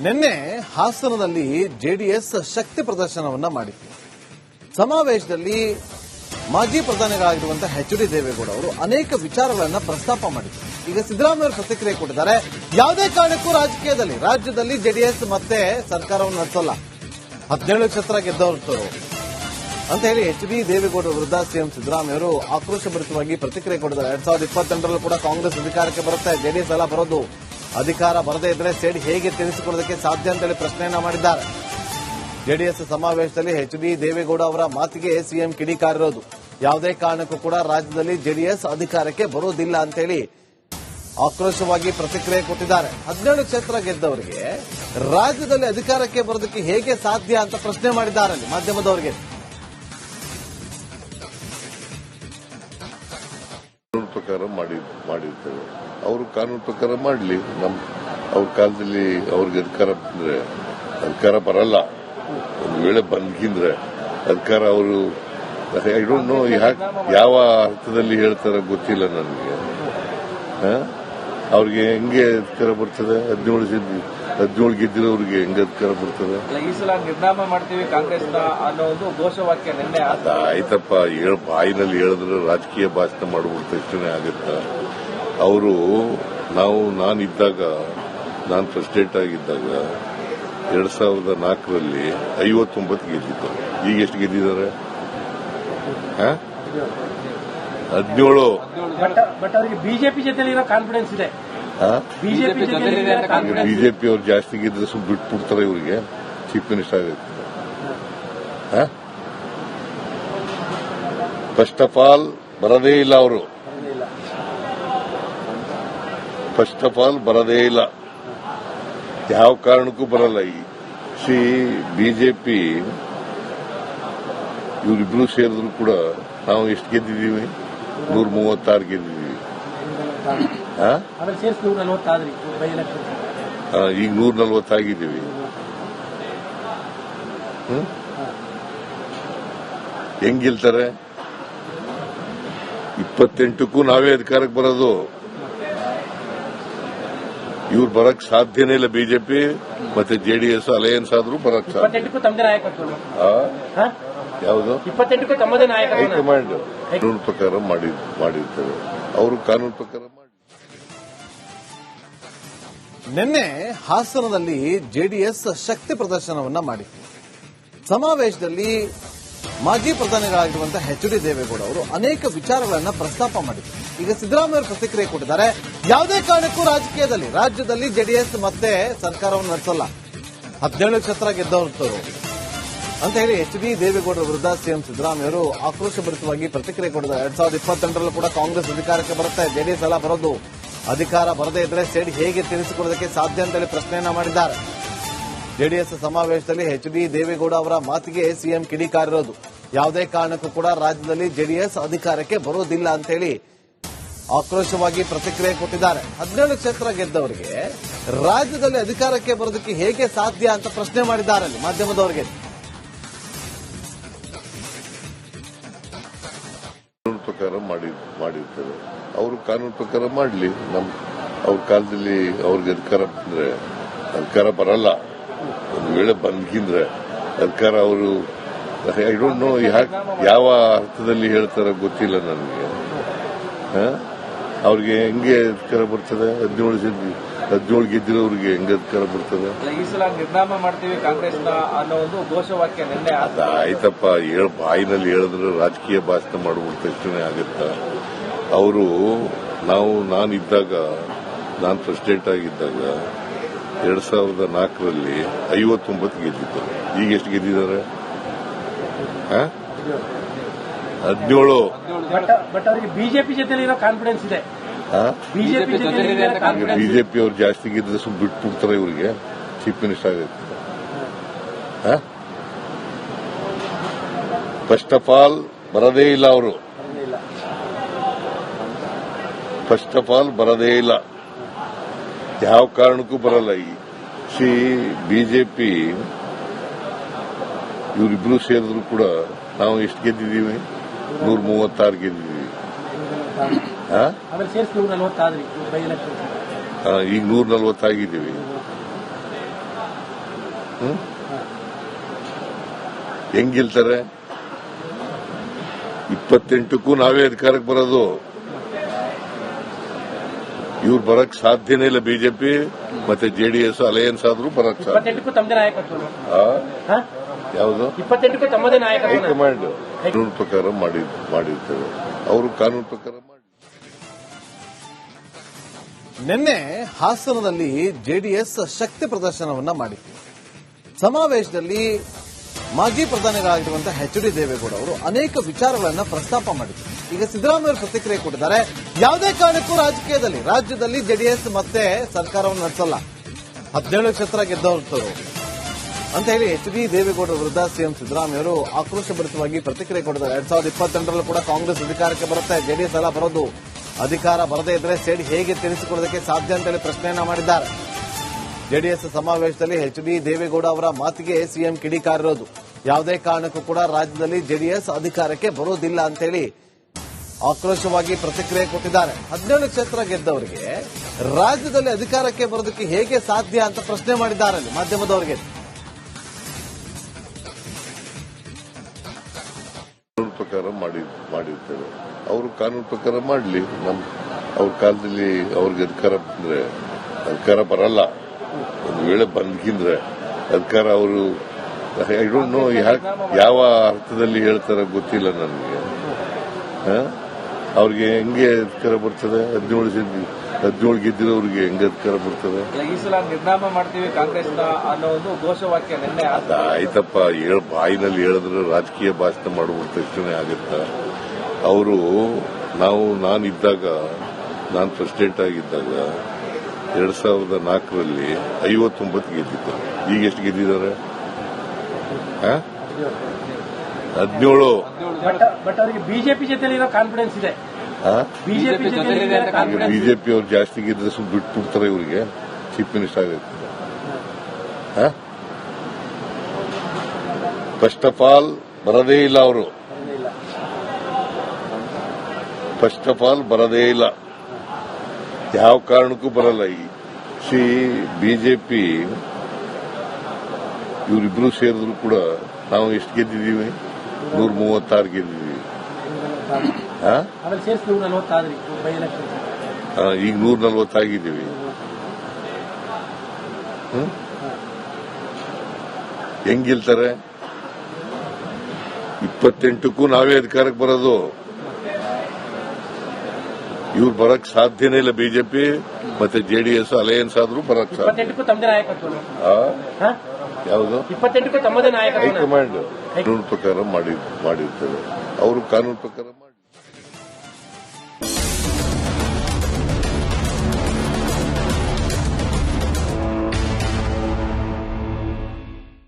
ನಿನ್ನೆ ಹಾಸನದಲ್ಲಿ ಜೆಡಿಎಸ್ ಶಕ್ತಿ ಪ್ರದರ್ಶನವನ್ನ ಮಾಡಿತ್ತು. ಸಮಾವೇಶದಲ್ಲಿ ಮಾಜಿ ಪ್ರಧಾನಿಗಳಾಗಿರುವಂತಹ ಎಚ್ ಡಿ ದೇವೇಗೌಡ ಅವರು ಅನೇಕ ವಿಚಾರಗಳನ್ನ ಪ್ರಸ್ತಾಪ ಮಾಡಿದರು. ಈಗ ಸಿದ್ದರಾಮಯ್ಯ ಅವರು ಪ್ರತಿಕ್ರಿಯೆ ಕೊಟ್ಟಿದ್ದಾರೆ. ಯಾವುದೇ ಕಾರಣಕ್ಕೂ ರಾಜಕೀಯದಲ್ಲಿ, ರಾಜ್ಯದಲ್ಲಿ ಜೆಡಿಎಸ್ ಮತ್ತೆ ಸರ್ಕಾರವನ್ನು ನಡೆಸಲ್ಲ. ಹದಿನೇಳು ಕ್ಷೇತ್ರ ಗೆದ್ದವರು ಅಂತ ಹೇಳಿ ಎಚ್ ಡಿ ದೇವೇಗೌಡ ವಿರುದ್ಧ ಸಿಎಂ ಸಿದ್ದರಾಮಯ್ಯ ಅವರು ಆಕ್ರೋಶಭರಿತವಾಗಿ ಪ್ರತಿಕ್ರಿಯೆ ಕೊಟ್ಟಿದ್ದಾರೆ. ಎರಡ್ ಸಾವಿರದ ಇಪ್ಪತ್ತೆಂಟರಲ್ಲೂ ಕೂಡ ಕಾಂಗ್ರೆಸ್ ಅಧಿಕಾರಕ್ಕೆ ಬರುತ್ತೆ. ಜೆಡಿಎಸ್ ಎಲ್ಲ ಬರೋದು ಅಧಿಕಾರ ಬರದೇ ಇದ್ರೆ ಸೇಡಿ ಹೇಗೆ ತಿಳಿಸಿಕೊಳ್ಳೋದಕ್ಕೆ ಸಾಧ್ಯ ಅಂತೇಳಿ ಪ್ರಶ್ನೆಯನ್ನ ಮಾಡಿದ್ದಾರೆ. ಜೆಡಿಎಸ್ ಸಮಾವೇಶದಲ್ಲಿ ಎಚ್ ಡಿ ದೇವೇಗೌಡ ಅವರ ಮಾತಿಗೆ ಸಿಎಂ ಕಿಡಿಕಾರಿರೋದು. ಯಾವುದೇ ಕಾರಣಕ್ಕೂ ಕೂಡ ರಾಜ್ಯದಲ್ಲಿ ಜೆಡಿಎಸ್ ಅಧಿಕಾರಕ್ಕೆ ಬರೋದಿಲ್ಲ ಅಂತೇಳಿ ಆಕ್ರೋಶವಾಗಿ ಪ್ರತಿಕ್ರಿಯೆ ಕೊಟ್ಟಿದ್ದಾರೆ. ಹದಿನೇಳು ಕ್ಷೇತ್ರ ಗೆದ್ದವರಿಗೆ ರಾಜ್ಯದಲ್ಲಿ ಅಧಿಕಾರಕ್ಕೆ ಬರೋದಕ್ಕೆ ಹೇಗೆ ಸಾಧ್ಯ ಅಂತ ಪ್ರಶ್ನೆ ಮಾಡಿದ್ದಾರೆ ಮಾಧ್ಯಮದವರಿಗೆ. ಪ್ರಕಾರ ಅವರು ಕಾನೂನು ಪ್ರಕಾರ ಮಾಡಲಿ. ನಮ್ಮ ಅವ್ರ ಕಾಲದಲ್ಲಿ ಅವ್ರಿಗೆ ಅಧಿಕಾರ ಬಂದ್ರೆ ಅಧಿಕಾರ ಬರಲ್ಲ. ಒಂದು ವೇಳೆ ಬಂದ್ಕಿಂದ್ರೆ ಅಧಿಕಾರ ಅವರು ಐ ಡೋಂಟ್ ನೋ ಯಾವ ಅರ್ಥದಲ್ಲಿ ಹೇಳ್ತಾರ ಗೊತ್ತಿಲ್ಲ ನನಗೆ? ಅವ್ರಿಗೆ ಹೆಂಗೆ ಅಧಿಕಾರ ಬರ್ತದೆ? ಹದಿನೇಳು ಹದಿನೇಳು ಗೆದ್ದಿರೋರಿಗೆ ಹೆಂಗೆ ಅಧಿಕಾರ ಬರ್ತದೆ? ಈ ಸಲ ನಿರ್ನಾಮ ಮಾಡ್ತೀವಿ ಕಾಂಗ್ರೆಸ್ ಅನ್ನೋ ಒಂದು ಘೋಷವಾಕ್ಯ ನಿನ್ನೆ ಆದ. ಆಯ್ತಪ್ಪ ಬಾಯಿನಲ್ಲಿ ಹೇಳಿದ್ರೆ ರಾಜಕೀಯ ಭಾಷಣ ಮಾಡ್ಬಿಡ್ತು ಇಷ್ಟನೇ ಆಗುತ್ತ? ಅವರು ನಾವು ನಾನಿದ್ದಾಗ ನಾನು ಪ್ರೆಸಿಡೆಂಟ್ ಆಗಿದ್ದಾಗ ಎರಡ್ ಸಾವಿರದ ನಾಲ್ಕರಲ್ಲಿ ಐವತ್ತೊಂಬತ್ತು ಗೆದ್ದಿದ್ದರು ಈಗ ಎಷ್ಟು ಗೆದ್ದಿದ್ದಾರೆ? ಹದಿನೇಳು. ಬಟ್ ಬಟ್ ಅವರಿಗೆ ಬಿಜೆಪಿ ಜೊತೆ ಕಾನ್ಫಿಡೆನ್ಸ್ ಇದೆ. ಬಿಜೆಪಿ ಜೊತೆ ಕಾನ್ಫಿಡೆನ್ಸ್ ಬಿಜೆಪಿ ಅವ್ರು ಜಾಸ್ತಿ ಗೆದ್ದರೆ ಸುಮ್ಮನೆ ಬಿಟ್ಬಿಡ್ತಾರೆ ಇವರಿಗೆ. ಚೀಫ್ ಮಿನಿಸ್ಟರ್ ಆಗುತ್ತೆ ಫಸ್ಟ್ ಆಫ್ ಆಲ್ ಬರದೇ ಇಲ್ಲ ಅವರು. ಫಸ್ಟ್ ಆಫ್ ಆಲ್ ಬರದೇ ಇಲ್ಲ. ಯಾವ ಕಾರಣಕ್ಕೂ ಬರಲ್ಲ ಈ. ಸಿ ಬಿಜೆಪಿ ಇವರಿಬ್ರು ಸೇರಿದ್ರು ಕೂಡ ನಾವು ಎಷ್ಟು ಗೆದ್ದಿದ್ದೀವಿ? ನೂರ ಮೂವತ್ತಾರು ಗೆದ್ದಿದ್ದೀವಿ ಈಗ ನೂರ ನಲ್ವತ್ತಾಗಿದ್ದೀವಿ ಹೆಂಗಿಲ್ತಾರೆ ಹೆಂಗ್ ಗೆಲ್ತಾರೆ? ಇಪ್ಪತ್ತೆಂಟಕ್ಕೂ ನಾವೇ ಅಧಿಕಾರಕ್ಕೆ ಬರೋದು. ಇವ್ರು ಬರಕ್ ಸಾಧ್ಯನೇ ಇಲ್ಲ ಬಿಜೆಪಿ ಮತ್ತೆ ಜೆಡಿಎಸ್ ಅಲಯನ್ಸ್ ಆದ್ರೂ ಬರಕ್? ಯಾವುದು? ಹೈಕಮಾಂಡ್. ಕಾನೂನು ಪ್ರಕಾರ ಮಾಡಿ ಮಾಡಿರ್ತೇವೆ ಅವರು ಕಾನೂನು ಪ್ರಕಾರ ಮಾಡಿ. ನಿನ್ನೆ ಹಾಸನದಲ್ಲಿ ಜೆಡಿಎಸ್ ಶಕ್ತಿ ಪ್ರದರ್ಶನವನ್ನ ಮಾಡಿತ್ತು. ಸಮಾವೇಶದಲ್ಲಿ ಮಾಜಿ ಪ್ರಧಾನಿಗಳಾಗಿರುವಂತಹ ಎಚ್ ಡಿ ದೇವೇಗೌಡ ಅವರು ಅನೇಕ ವಿಚಾರಗಳನ್ನ ಪ್ರಸ್ತಾಪ ಮಾಡಿದ್ರು. ಈಗ ಸಿದ್ದರಾಮಯ್ಯ ಪ್ರತಿಕ್ರಿಯೆ ಕೊಟ್ಟಿದ್ದಾರೆ. ಯಾವುದೇ ಕಾರಣಕ್ಕೂ ರಾಜಕೀಯದಲ್ಲಿ, ರಾಜ್ಯದಲ್ಲಿ ಜೆಡಿಎಸ್ ಮತ್ತೆ ಸರ್ಕಾರವನ್ನು ನಡೆಸಲ್ಲ. ಹದಿನೇಳು ಕ್ಷೇತ್ರ ಗೆದ್ದವರು ಅಂತ ಹೇಳಿ ಎಚ್ ಡಿ ದೇವೇಗೌಡ ವಿರುದ್ಧ ಸಿಎಂ ಸಿದ್ದರಾಮಯ್ಯವರು ಆಕ್ರೋಶಭರಿತವಾಗಿ ಪ್ರತಿಕ್ರಿಯೆ ಕೊಟ್ಟಿದ್ದಾರೆ. ಎರಡ್ ಸಾವಿರದ ಇಪ್ಪತ್ತೆಂಟರಲ್ಲೂ ಕೂಡ ಕಾಂಗ್ರೆಸ್ ಅಧಿಕಾರಕ್ಕೆ ಬರುತ್ತೆ ಜೆಡಿಎಸ್ ಎಲ್ಲ ಬರೋದು. ಅಧಿಕಾರ ಬರದೇ ಇದ್ರೆ ಸೇಡಿ ಹೇಗೆ ತಿಳಿಸಿಕೊಡೋದಕ್ಕೆ ಸಾಧ್ಯ ಅಂತೇಳಿ ಪ್ರಶ್ನೆಯನ್ನ ಮಾಡಿದ್ದಾರೆ. ಜೆಡಿಎಸ್ ಸಮಾವೇಶದಲ್ಲಿ ಎಚ್ ಡಿ ದೇವೇಗೌಡ ಅವರ ಮಾತಿಗೆ ಸಿಎಂ ಕಿಡಿಕಾರಿರೋದು ಯಾವುದೇ ಕಾರಣಕ್ಕೂ ಕೂಡ ರಾಜ್ಯದಲ್ಲಿ ಜೆಡಿಎಸ್ ಅಧಿಕಾರಕ್ಕೆ ಬರೋದಿಲ್ಲ ಅಂತೇಳಿ ಆಕ್ರೋಶವಾಗಿ ಪ್ರತಿಕ್ರಿಯೆ ಕೊಟ್ಟಿದ್ದಾರೆ. ಹದಿನೇಳು ಕ್ಷೇತ್ರ ಗೆದ್ದವರಿಗೆ ರಾಜ್ಯದಲ್ಲಿ ಅಧಿಕಾರಕ್ಕೆ ಬರೋದಕ್ಕೆ ಹೇಗೆ ಸಾಧ್ಯ ಅಂತ ಪ್ರಶ್ನೆ ಮಾಡಿದ್ದಾರೆ ಅಲ್ಲಿ ಮಾಧ್ಯಮದವರಿಗೆ. ಪ್ರಕಾರ ಮಾಡಿ ಮಾಡಿರ್ತೇವೆ ಅವರು ಕಾನೂನು ಪ್ರಕಾರ ಮಾಡಲಿ. ನಮ್ಮ ಅವ್ರ ಕಾಲದಲ್ಲಿ ಅವ್ರಿಗೆ ಅಧಿಕಾರ ಬಂದ್ರೆ ಅಧಿಕಾರ ಬರಲ್ಲ. ಒಂದು ವೇಳೆ ಬಂದ್ಕಿಂದ್ರೆ ಸರ್ಕಾರ ಅವರು ಐ ಡೋಂಟ್ ನೋ ಯಾವ ಅರ್ಥದಲ್ಲಿ ಹೇಳ್ತಾರ ಗೊತ್ತಿಲ್ಲ ನನಗೆ? ಅವ್ರಿಗೆ ಹೆಂಗೆ ಅಧಿಕಾರ ಬರ್ತದೆ ಹದಿನೇಳು ಹದಿನೇಳು ಗೆದ್ದಿರೋರಿಗೆ ಹೆಂಗೆ ಅಧಿಕಾರ ಬರ್ತದೆ ಈ ಸಲ ನಿರ್ನಾಮ ಮಾಡ್ತೀವಿ ಕಾಂಗ್ರೆಸ್ ಅನ್ನೋ ಒಂದು ಘೋಷವಾಕ್ಯ ನಿನ್ನೆ. ಆಯ್ತಪ್ಪ ಹೇಳ್ ಬಾಯಿನಲ್ಲಿ ಹೇಳಿದ್ರೆ ರಾಜಕೀಯ ಭಾಷಣ ಮಾಡ್ಬಿಟ್ಟು ತಕ್ಷಣ ಆಗುತ್ತ ಅವರು ನಾವು ನಾನಿದ್ದಾಗ ನಾನು ಪ್ರೆಸಿಡೆಂಟ್ ಆಗಿದ್ದಾಗ ಎರಡ್ ಸಾವಿರದ ನಾಲ್ಕರಲ್ಲಿ ಐವತ್ತೊಂಬತ್ತು ಗೆದ್ದಿದ್ದರು. ಈಗ ಎಷ್ಟು ಗೆದ್ದಿದ್ದಾರೆ? ಹದಿನೇಳು. ಬಟ್ ಬಟ್ ಅವರಿಗೆ ಬಿಜೆಪಿ ಜೊತೆ ಕಾನ್ಫಿಡೆನ್ಸ್ ಇದೆ. ಬಿಜೆಪಿ ಜೊತೆ ಇರೋ ಕಾನ್ಫಿಡೆನ್ಸ್ ಬಿಜೆಪಿ ಅವ್ರು ಜಾಸ್ತಿ ಗೆದ್ದರೆ ಸ್ವಲ್ಪ ಬಿಟ್ಟು ಬಿಟ್ಬಿಡ್ತಾರೆ ಇವರಿಗೆ. ಚೀಫ್ ಮಿನಿಸ್ಟರ್ ಆಗೈತೆ ಫಸ್ಟ್ ಆಫ್ ಆಲ್ ಬರದೇ ಇಲ್ಲ ಅವರು. ಫಸ್ಟ್ ಆಫ್ ಆಲ್ ಬರದೇ ಇಲ್ಲ. ಯಾವ ಕಾರಣಕ್ಕೂ ಬರಲ್ಲ ಈ. ಸಿ ಬಿಜೆಪಿ ಇವರಿಬ್ರು ಸೇರಿದ್ರು ಕೂಡ ನಾವು ಎಷ್ಟು ಗೆದ್ದಿದ್ದೀವಿ? ನೂರ ಮೂವತ್ತಾರು ಗೆದ್ದಿದ್ದೀವಿ. ಈಗ ನೂರ ನಲ್ವತ್ತಾಗಿದ್ದೀವಿ. ಹೆಂಗಿಲ್ತಾರೆ ಹೆಂಗ್ ಗೆಲ್ತಾರೆ? ಇಪ್ಪತ್ತೆಂಟಕ್ಕೂ ನಾವೇ ಅಧಿಕಾರಕ್ಕೆ ಬರೋದು. ಇವ್ರು ಬರಕ್ ಸಾಧ್ಯನೇ ಇಲ್ಲ ಬಿಜೆಪಿ ಮತ್ತೆ ಜೆಡಿಎಸ್ ಅಲಯನ್ಸ್ ಆದ್ರೂ ಬರಕ್ ಸಾಧ್ಯ ತಮ್ಮದೇ ನಾಯಕತ್ವ ಆ? ಹಾ? ಯಾವುದು? ಇಪ್ಪತ್ತೆಂಟಕ್ಕೂ ತಮ್ಮದೇ ನಾಯಕತ್ವ ಹೈಕಮಾಂಡ್. ಕಾನೂನು ಪ್ರಕಾರ ಮಾಡಿ ಮಾಡಿರ್ತೇವೆ. ಅವರು ಕಾನೂನು ಪ್ರಕಾರ ಮಾಡಿ. ನಿನ್ನೆ ಹಾಸನದಲ್ಲಿ ಜೆಡಿಎಸ್ ಶಕ್ತಿ ಪ್ರದರ್ಶನವನ್ನ ಮಾಡಿತ್ತು. ಸಮಾವೇಶದಲ್ಲಿ ಮಾಜಿ ಪ್ರಧಾನಿಗಳಾಗಿರುವಂತಹ ಎಚ್ ಡಿ ದೇವೇಗೌಡ ಅವರು ಅನೇಕ ವಿಚಾರಗಳನ್ನು ಪ್ರಸ್ತಾಪ ಮಾಡಿದ್ರು. ಈಗ ಸಿದ್ದರಾಮಯ್ಯ ಪ್ರತಿಕ್ರಿಯೆ ಕೊಟ್ಟಿದ್ದಾರೆ. ಯಾವುದೇ ಕಾರಣಕ್ಕೂ ರಾಜಕೀಯದಲ್ಲಿ, ರಾಜ್ಯದಲ್ಲಿ ಜೆಡಿಎಸ್ ಮತ್ತೆ ಸರ್ಕಾರವನ್ನು ನಡೆಸಲ್ಲ. ಹದಿನೇಳು ಕ್ಷೇತ್ರ ಗೆದ್ದವರು ಅಂತ ಹೇಳಿ ಎಚ್ ಡಿ ದೇವೇಗೌಡರ ವಿರುದ್ಧ ಸಿಎಂ ಸಿದ್ದರಾಮಯ್ಯ ಅವರು ಆಕ್ರೋಶಭರಿತವಾಗಿ ಪ್ರತಿಕ್ರಿಯೆ ಕೊಟ್ಟಿದ್ದಾರೆ. ಎರಡ್ ಸಾವಿರದ ಇಪ್ಪತ್ತೆಂಟರಲ್ಲೂ ಕೂಡ ಕಾಂಗ್ರೆಸ್ ಅಧಿಕಾರಕ್ಕೆ ಬರುತ್ತೆ, ಜೆಡಿಎಸ್ ಎಲ್ಲ ಬರೋದು. ಅಧಿಕಾರ ಬರದೇ ಇದ್ರೆ ಸೇಡಿ ಹೇಗೆ ತಿಳಿಸಿಕೊಡೋದಕ್ಕೆ ಸಾಧ್ಯ ಅಂತ ಹೇಳಿ ಪ್ರಶ್ನೆಯನ್ನ ಮಾಡಿದ್ದಾರೆ. ಜೆಡಿಎಸ್ ಸಮಾವೇಶದಲ್ಲಿ ಎಚ್ ಡಿ ದೇವೇಗೌಡ ಅವರ ಮಾತಿಗೆ ಸಿಎಂ ಕಿಡಿಕಾರಿರೋದು. ಯಾವುದೇ ಕಾರಣಕ್ಕೂ ಕೂಡ ರಾಜ್ಯದಲ್ಲಿ ಜೆಡಿಎಸ್ ಅಧಿಕಾರಕ್ಕೆ ಬರೋದಿಲ್ಲ ಅಂತೇಳಿ ಆಕ್ರೋಶವಾಗಿ ಪ್ರತಿಕ್ರಿಯೆ ಕೊಟ್ಟಿದ್ದಾರೆ. ಹದಿನೇಳು ಕ್ಷೇತ್ರ ಗೆದ್ದವರಿಗೆ ರಾಜ್ಯದಲ್ಲಿ ಅಧಿಕಾರಕ್ಕೆ ಬರೋದಕ್ಕೆ ಹೇಗೆ ಸಾಧ್ಯ ಅಂತ ಪ್ರಶ್ನೆ ಮಾಡಿದ್ದಾರೆ ಮಾಧ್ಯಮದವರಿಗೆ. ಕಾನೂನು ಪ್ರಕಾರ ಮಾಡಿ, ಮಾಡಿರ್ತೇವೆ. ಅವರು ಕಾನೂನು ಪ್ರಕಾರ ಮಾಡಲಿ. ನಮ್, ಅವ್ರ ಕಾಲದಲ್ಲಿ ಅವ್ರಿಗೆ ಅಧಿಕಾರ ಬಂದ್ರೆ, ಅಧಿಕಾರ ಬರಲ್ಲ. ಒಂದು ವೇಳೆ ಬಂದ್ಕಿಂದ್ರೆ ಅಧಿಕಾರ ಅವರು ಐ ಡೋಂಟ್ ನೋ ಯಾವ ಅರ್ಥದಲ್ಲಿ ಹೇಳ್ತಾರೆ ಗೊತ್ತಿಲ್ಲ ನನಗೆ? ಅವ್ರಿಗೆ ಹೆಂಗೆ ಅಧಿಕಾರ ಬರ್ತದೆ? ಹದಿನೇಳು ಹದಿನೇಳು ಗೆದ್ದಿರೋರಿಗೆ ಹೆಂಗೆ ಅಧಿಕಾರ ಬರ್ತದೆ? ಈ ಸಲ ನಿರ್ನಾಮ ಮಾಡ್ತೀವಿ ಕಾಂಗ್ರೆಸ್ ಅನ್ನೋ ಒಂದು ಘೋಷವಾಕ್ಯ ನಿನ್ನೆ ಆಯ್ತಪ್ಪ ಹೇಳ ಬಾಯಿನಲ್ಲಿ ಹೇಳಿದ್ರೆ ರಾಜಕೀಯ ಭಾಷಣ ಮಾಡುವ ತಕ್ಷಣ ಆಗುತ್ತ? ಅವರು ನಾವು ನಾನಿದ್ದಾಗ ನಾನು ಪ್ರೆಸಿಡೆಂಟ್ ಆಗಿದ್ದಾಗ ಎರಡ್ ಸಾವಿರದ ನಾಲ್ಕರಲ್ಲಿ ಐವತ್ತೊಂಬತ್ತು ಗೆದ್ದಿದ್ದರು. ಈಗ ಎಷ್ಟು ಗೆದ್ದಿದ್ದಾರೆ? ಹದಿನೇಳು. ಬಟ್ ಅವರಿಗೆ ಬಿಜೆಪಿ ಜೊತೆಲಿರೋ ಕಾನ್ಫಿಡೆನ್ಸ್ ಇದೆ. ಬಿಜೆಪಿ ಬಿಜೆಪಿ ಅವ್ರು ಜಾಸ್ತಿ ಗೆದ್ರೆ ಬಿಟ್ಟು ಬಿಟ್ಬಿಡ್ತಾರೆ ಇವರಿಗೆ. ಚೀಫ್ ಮಿನಿಸ್ಟರ್ ಆಗುತ್ತೆ ಫಸ್ಟ್ ಆಫ್ ಆಲ್ ಬರದೇ ಇಲ್ಲ ಅವರು. ಫಸ್ಟ್ ಆಫ್ ಆಲ್ ಬರದೇ ಇಲ್ಲ. ಯಾವ ಕಾರಣಕ್ಕೂ ಬರಲ್ಲ ಈ. ಸಿ ಬಿಜೆಪಿ ಇವರಿಬ್ರು ಸೇರಿದ್ರು ಕೂಡ ನಾವು ಎಷ್ಟು ಗೆದ್ದಿದ್ದೀವಿ? ನೂರ ಮೂವತ್ತಾರು ಗೆದ್ದಿದ್ವಿ ಈಗ ನೂರ ನಲ್ವತ್ತಾಗಿದ್ದೀವಿ? ಹೆಂಗ್ ಗೆಲ್ತಾರೆ? ಇಪ್ಪತ್ತೆಂಟಕ್ಕೂ ನಾವೇ ಅಧಿಕಾರಕ್ಕೆ ಬರೋದು. ಇವ್ರು ಬರಕ್ ಸಾಧ್ಯನೇ ಇಲ್ಲ ಬಿಜೆಪಿ ಮತ್ತೆ ಜೆಡಿಎಸ್ ಅಲಯನ್ಸ್ ಆದ್ರೂ ಬರಕ್ ಸಾಧ್ಯ ಯಾವುದು? ಹೈಕಮಾಂಡ್ ಕಾನೂನು ಪ್ರಕಾರ ಮಾಡಿ ಮಾಡಿರ್ತೇವೆ. ಅವರು ಕಾನೂನು ಪ್ರಕಾರ ಮಾಡಿ